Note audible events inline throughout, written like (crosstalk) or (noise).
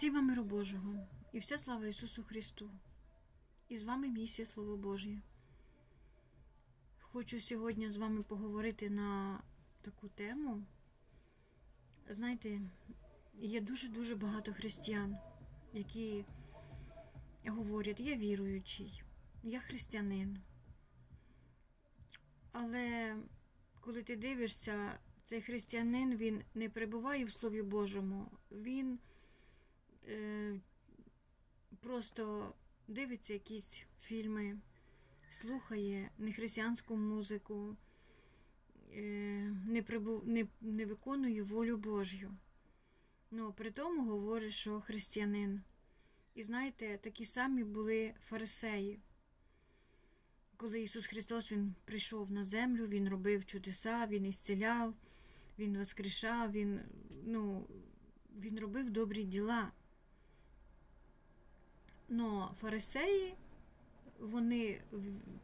Всі вам миру Божого і вся слава Ісусу Христу. І з вами місія Слово Божє. Хочу сьогодні з вами поговорити на таку тему. Знаєте, є дуже-дуже багато християн, які говорять, я віруючий, я християнин. Але коли ти дивишся, цей християнин він не перебуває в Слові Божому, він просто дивиться якісь фільми, слухає нехристиянську музику, е, не, прибу, не, не виконує волю Божю. Ну, при тому говорить, що християнин. І знаєте, такі самі були фарисеї. Коли Ісус Христос Він прийшов на землю, Він робив чудеса, Він ісціляв, Він воскрешав, Він, ну, він робив добрі діла. Но фарисеї, вони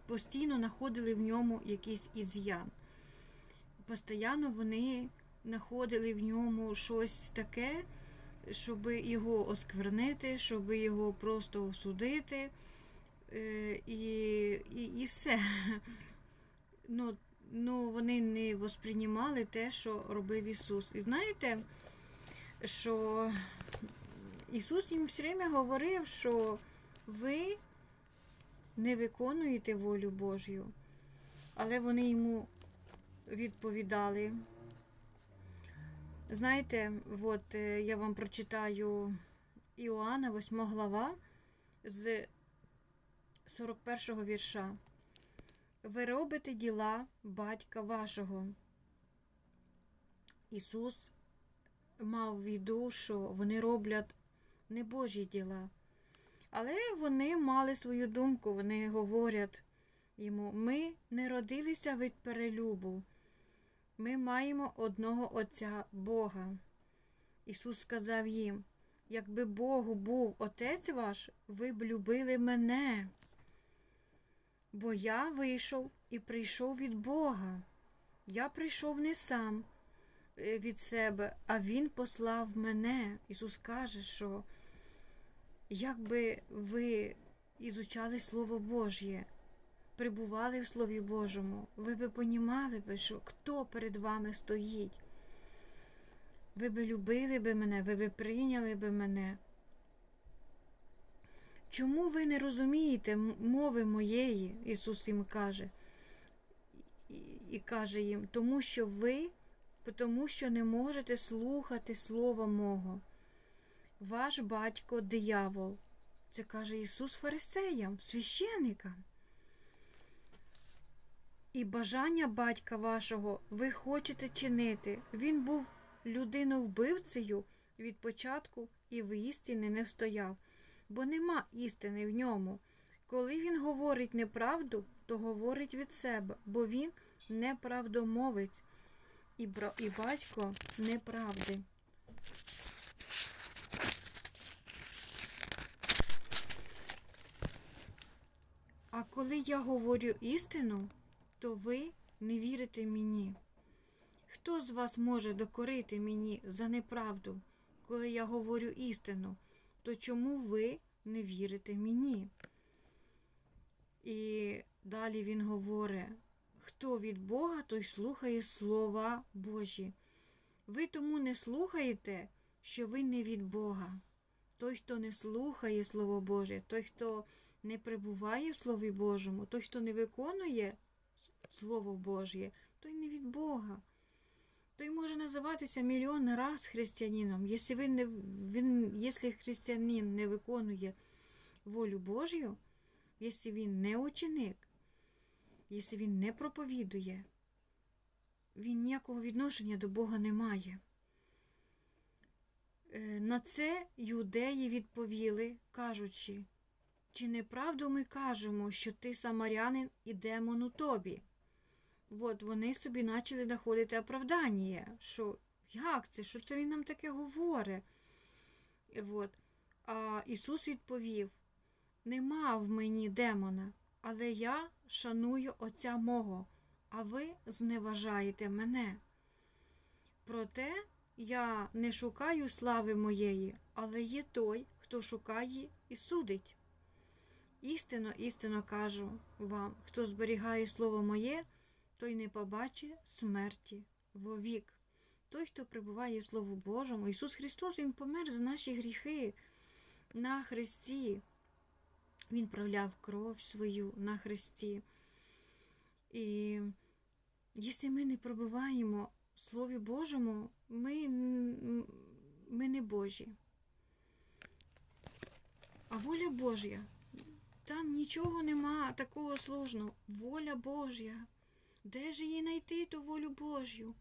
постійно знаходили в ньому якийсь із'ян. Постійно вони знаходили в ньому щось таке, щоб його осквернити, щоб його просто осудити. Е, і, і, і все. (laughs) Ну, ну, вони не восприймали те, що робив Ісус. І знаєте, що Ісус їм все время говорив, що ви не виконуєте волю Божю. Але вони йому відповідали. Знаєте, от е, я вам прочитаю Іоанна, 8 глава, з 41 вірша. Ви робите діла батька вашого. Ісус мав в віду, що вони роблять не Божі діла. Але вони мали свою думку, вони говорять йому: ми не родилися від перелюбу, ми маємо одного Отця Бога. Ісус сказав їм: якби Богу був Отець ваш, ви б любили мене. Бо я вийшов і прийшов від Бога. Я прийшов не сам е, від себе, а Він послав мене. Ісус каже, що якби ви ізучали Слово Божє, прибували в Слові Божому, ви би понімали би, що хто перед вами стоїть. Ви би любили би мене, ви би прийняли би мене. Чому ви не розумієте мови моєї? Ісус їм каже. І, каже їм, тому що ви, тому що не можете слухати Слова мого. Ваш батько диявол. Це каже Ісус фарисеям, священикам. І бажання батька вашого ви хочете чинити. Він був людиновбивцею від початку і в істині не встояв, бо нема істини в ньому. Коли він говорить неправду, то говорить від себе, бо він неправдомовець і батько неправди. А коли я говорю істину, то ви не вірите мені. Хто з вас може докорити мені за неправду, коли я говорю істину, то чому ви не вірите мені? І далі він говорить: хто від Бога, той слухає слова Божі. Ви тому не слухаєте, що ви не від Бога. Той, хто не слухає Слово Боже, той, хто не перебуває в Слові Божому, той, хто не виконує Слово Божє, той не від Бога. Той може називатися мільйон раз християнином. Якщо він не, він, якщо християнин не виконує волю Божю, якщо він не ученик, якщо він не проповідує, він ніякого відношення до Бога не має. Е, На це юдеї відповіли, кажучи, чи неправду ми кажемо, що ти самарянин і демон у тобі? От вони собі почали знаходити оправдання, що як це, що це він нам таке говорить? От. А Ісус відповів: Нема в мені демона, але я шаную Отця мого, а ви зневажаєте мене. Проте я не шукаю слави моєї, але є той, хто шукає і судить. Істинно, істинно кажу вам, хто зберігає слово моє, той не побачить смерті вовік. Той, хто прибуває в Слову Божому, Ісус Христос, Він помер за наші гріхи на Христі. Він проляв кров свою на Христі. І якщо ми не пробиваємо в Слові Божому, ми, ми не Божі. А воля Божя, там нічого нема такого сложного. Воля Божя. Де ж її знайти, ту волю Божю?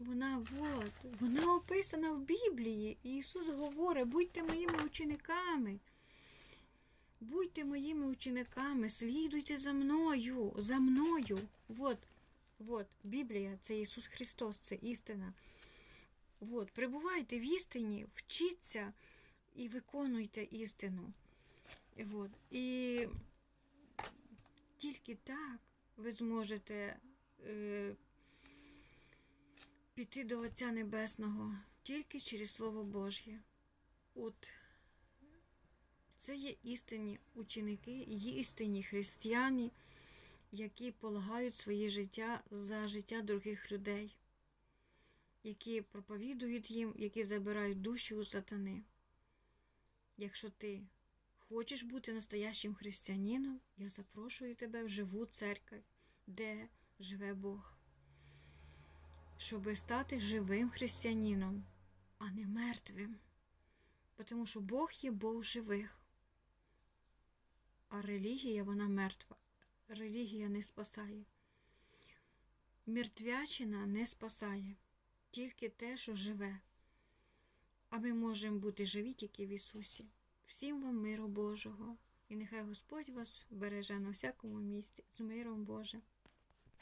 Вона от, вона описана в Біблії. І Ісус говорить, будьте моїми учениками. Будьте моїми учениками, слідуйте за мною, за мною. От, от, Біблія це Ісус Христос, це істина. От, прибувайте в істині, вчіться і виконуйте істину. От, і тільки так ви зможете е, піти до Отця Небесного, тільки через Слово Божє. От це є істинні ученики, істинні християни, які полагають своє життя за життя других людей, які проповідують їм, які забирають душі у сатани. Якщо ти хочеш бути настоящим християнином, я запрошую тебе в живу церкву, де живе Бог, щоб стати живим християнином, а не мертвим. Тому що Бог є Бог живих. А релігія вона мертва. Релігія не спасає. Мертвячина не спасає, тільки те, що живе. А ми можемо бути живі тільки в Ісусі. Всім вам миру Божого, і нехай Господь вас береже на всякому місці з миром Божим.